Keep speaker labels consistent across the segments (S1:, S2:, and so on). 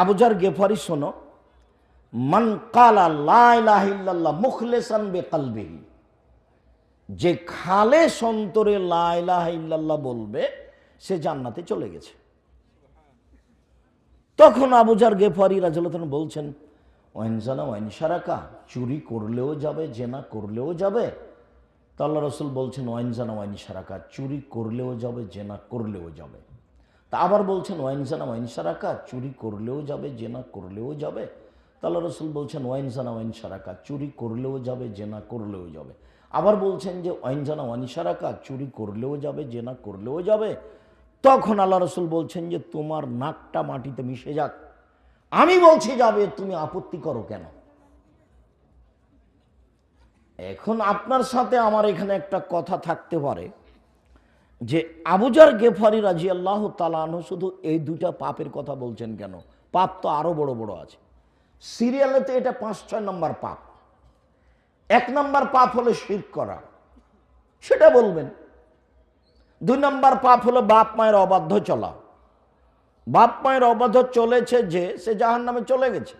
S1: আবুজার গেফারি শোনো, মান কালা মুখলেসান বে কালবিহি যে খালে সন্তরে লাইলাহিল্লাহ বলবে, সে জান্নাতে চলে গেছে। তখন আবুজার গেফারি রাজলতন বলছেন ওয়াইনজানা ওয়াইন সারাকা চুরি করলেও যাবে, জেনা করলেও যাবে তা আল্লাহ রসুল বলছেন ওয়াইনজানা ওয়াইন সারাকা চুরি করলেও যাবে, জেনা করলেও যাবে তা আবার বলছেন ওয়াইনজানা ওয়াইন সারাকা, চুরি করলেও যাবে, জেনা করলেও যাবে। তা আল্লাহ রসুল বলছেন ওয়াইনজানা ওয়াইন সারাকা, চুরি করলেও যাবে, জেনা করলেও যাবে। আবার বলছেন যে ওয়াইনজানা ওয়াইন সারাকা, চুরি করলেও যাবে, জেনা করলেও যাবে। তখন আল্লাহ রসুল বলছেন যে, তোমার নাকটা মাটিতে মিশে যাক। আমি বলছি, যাবে, তুমি আপত্তি করো কেন? এখন আপনার সাথে আমার এখানে একটা কথা থাকতে পারে। যে আবুজার গেফারি রাজি আল্লাহ তালানো শুধু এই দুটা পাপের কথা বলছেন কেন? পাপ তো আরও বড় বড় আছে। সিরিয়ালেতে এটা পাঁচ, ছয় নম্বর পাপ। এক নম্বর পাপ হলো শির করা। সেটা বলবেন। দুই নম্বর পাপ হলো বাপ মায়ের অবাধ্য চলা। বাপ মায়ের অবাধ্য চলেছে যে, সে জাহান নামে চলে গেছে।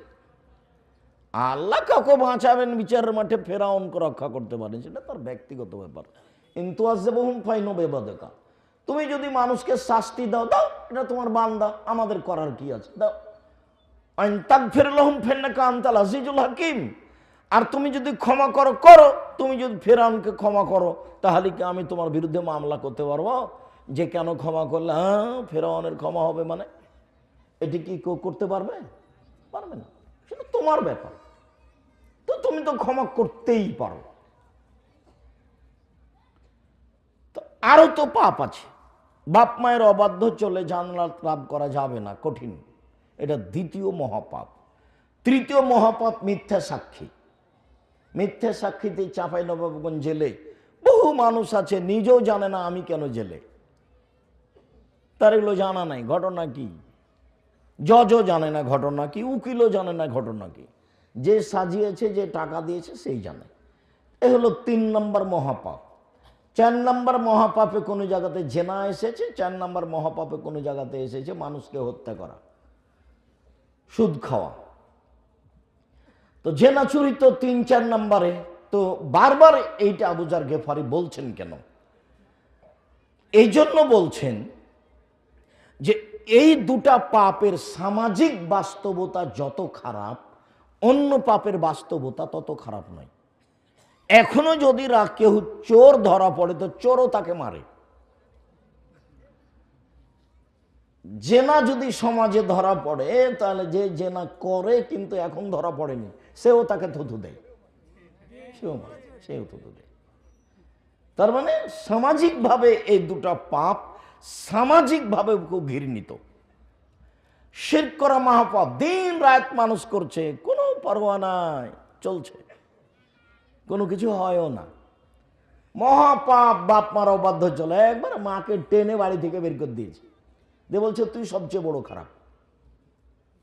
S1: আল্লাহ কাউকে বাঁচাবেন, বিচারের মাঠে ফেরাউনকে রক্ষা করতে পারেন, সেটা তার ব্যক্তিগত ব্যাপার। কিন্তু আজ বহুম ফাইনো বেবাদেকা। তুমি যদি মানুষকে শাস্তি দাও দাও, এটা তোমার বান্দা, আমাদের করার কি আছে? দাও। আইন তাক ফেরলহম ফেন্নাকা আন্তাল আজিজুল হাকিম। আর তুমি যদি ক্ষমা করো করো। তুমি যদি ফেরাউনকে ক্ষমা করো, তাহলে কি আমি তোমার বিরুদ্ধে মামলা করতে পারব? যে কেন ক্ষমা করলে হ্যাঁ ফেরাউনের ক্ষমা হবে মানে? এটি কি কেউ করতে পারবে? পারবে না। সেটা তোমার ব্যাপার। তো তুমি তো ক্ষমা করতেই পারো। তো আরও তো পাপ আছে। বাপ মায়ের অবাধ্য চলে জানলাত লাভ করা যাবে না, কঠিন। এটা দ্বিতীয় মহাপাপ। তৃতীয় মহাপাপ মিথ্যা সাক্ষী। মিথ্যা সাক্ষীতে চাপাই নবাবগঞ্জ জেলে বহু মানুষ আছে, নিজেও জানে না আমি কেন জেলে। তার এগুলো জানা নাই, ঘটনা কি? জজও জানে না ঘটনা কি, উকিলও জানে না ঘটনা কি। যে সাজিয়েছে, যে টাকা দিয়েছে, সেই জানে। এ হলো তিন নম্বর মহাপাপ। চার নম্বর মহাপাপে কোনো জায়গাতে জেনা এসেছে, চার নম্বর মহাপাপে কোনো জায়গাতে এসেছে মানুষকে হত্যা করা, সুদ খাওয়া। তো জেনা চুরি তো তিন, চার নম্বরে, তো বারবার এইটা আবুজার গেফারি বলছেন কেন? এই জন্য বলছেন যে এই দুটা পাপের সামাজিক বাস্তবতা যত খারাপ, অন্য পাপের বাস্তবতা তত খারাপ নয়। এখনও যদি রা কেউ চোর ধরা পড়ে, তো চোরও তাকে মারে। জেনা যদি সমাজে ধরা পড়ে, তাহলে যে জেনা করে কিন্তু এখন ধরা পড়েনি, সেও তাকে থুথু দেয়। সেও সেও থুথু দেয়। তার মানে সামাজিকভাবে এই দুটা পাপ সামাজিকভাবে খুব ঘৃণিত। শের করা মহাপাপ, দিন রাত মানুষ করছে, কোনো পরোয়া নাই, চলছে। কোনো কিছু হয়ও না। মহাপাপ বাপ মারা বাধ্য চলে। একবার মাকে টেনে বাড়ি থেকে বের করে দিয়েছে। দিয়ে বলছে, তুই সবচেয়ে বড় খারাপ।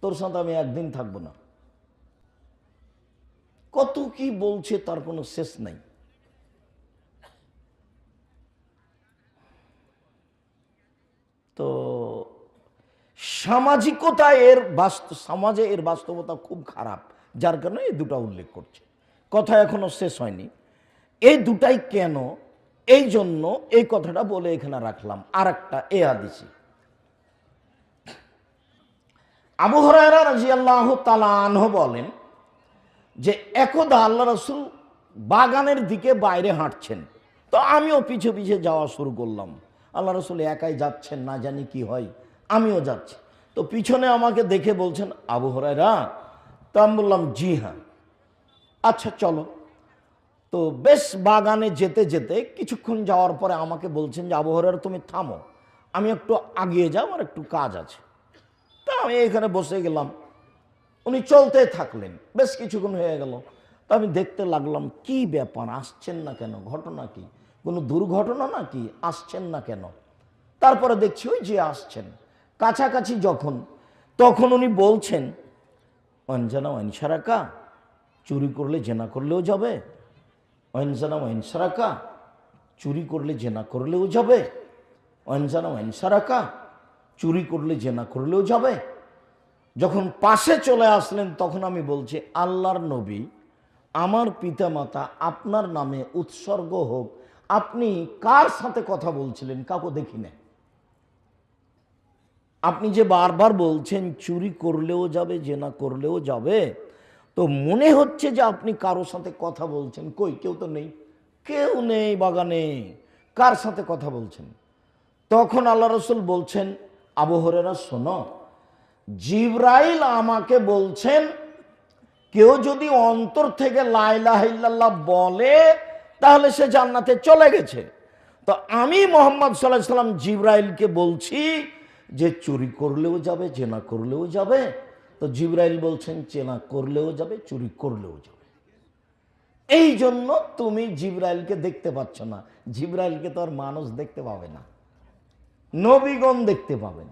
S1: তোর সাথে আমি একদিন থাকব না। কত কি বলছে তার কোনো শেষ নাই। তো সামাজিকতা এর বাস্তব, সমাজে এর বাস্তবতা খুব খারাপ, যার কারণে এই দুটা উল্লেখ করছে। কথা এখনও শেষ হয়নি। এই দুটাই কেন? এই জন্য এই কথাটা বলে এখানে রাখলাম। আর একটা এ আদিসি আবু রাজিয়াল্লাহ তালানহ বলেন যে, একদা আল্লাহ রসুল বাগানের দিকে বাইরে হাঁটছেন। তো আমিও পিছু পিছে যাওয়া শুরু করলাম। আল্লাহ রসুল একাই যাচ্ছেন, না জানি কি হয়। আমিও যাচ্ছি। তো পিছনে আমাকে দেখে বলছেন, আবু হরাইরা তো আমি বললাম, জি হ্যাঁ। আচ্ছা চলো। তো বেশ বাগানে যেতে যেতে কিছুক্ষণ যাওয়ার পরে আমাকে বলছেন যে, আবহাওয়ার তুমি থামো। আমি একটু আগিয়ে যাও আমার একটু কাজ আছে। তা আমি এখানে বসে গেলাম। উনি চলতে থাকলেন। বেশ কিছুক্ষণ হয়ে গেল। তা আমি দেখতে লাগলাম, কি ব্যাপার? আসছেন না কেন? ঘটনা কি? কোনো দুর্ঘটনা নাকি? আসছেন না কেন? তারপরে দেখছি ওই যে আসছেন। কাছাকাছি যখন, তখন উনি বলছেন, অঞ্জনা অনসারাকা চুরি করলে জেনা করলেও যাবে। অঞ্জনা অনসারাকা চুরি করলে জেনা করলেও যাবে। অঞ্জনা অনসারাকা চুরি করলে জেনা করলেও যাবে। যখন পাশে চলে আসলেন, তখন আমি বলছি, আল্লাহর নবী, আমার পিতামাতা আপনার নামে উৎসর্গ হোক। আপনি কার সাথে কথা বলছিলেন? কাউকে দেখি না আপনি যে বারবার বলছেন, চুরি করলেও যাবে, জেনা করলেও যাবে তো মনে হচ্ছে যে আপনি কারোর সাথে কথা বলছেন। কই? কেউ তো নেই। কেউ নেই বাগানে। কার সাথে কথা বলছেন? তখন আল্লাহ রসুল বলছেন আবহরেরা শোনো। জিব্রাইল আমাকে বলছেন, কেউ যদি অন্তর থেকে লাইলাহিল্লাহ বলে, তাহলে সে জান্নাতে চলে গেছে। তো আমি মোহাম্মদ সাল্লাহ সাল্লাম জিব্রাইলকে বলছি যে, চুরি করলেও যাবে, জেনা করলেও যাবে তো জিব্রাইল বলছেন, চেনা করলেও যাবে, চুরি করলেও যাবে। এই জন্য তুমি জিব্রাইলকে দেখতে পাচ্ছ না। জিব্রাইলকে তো আর মানুষ দেখতে পাবে না। নবীগণ দেখতে পাবেন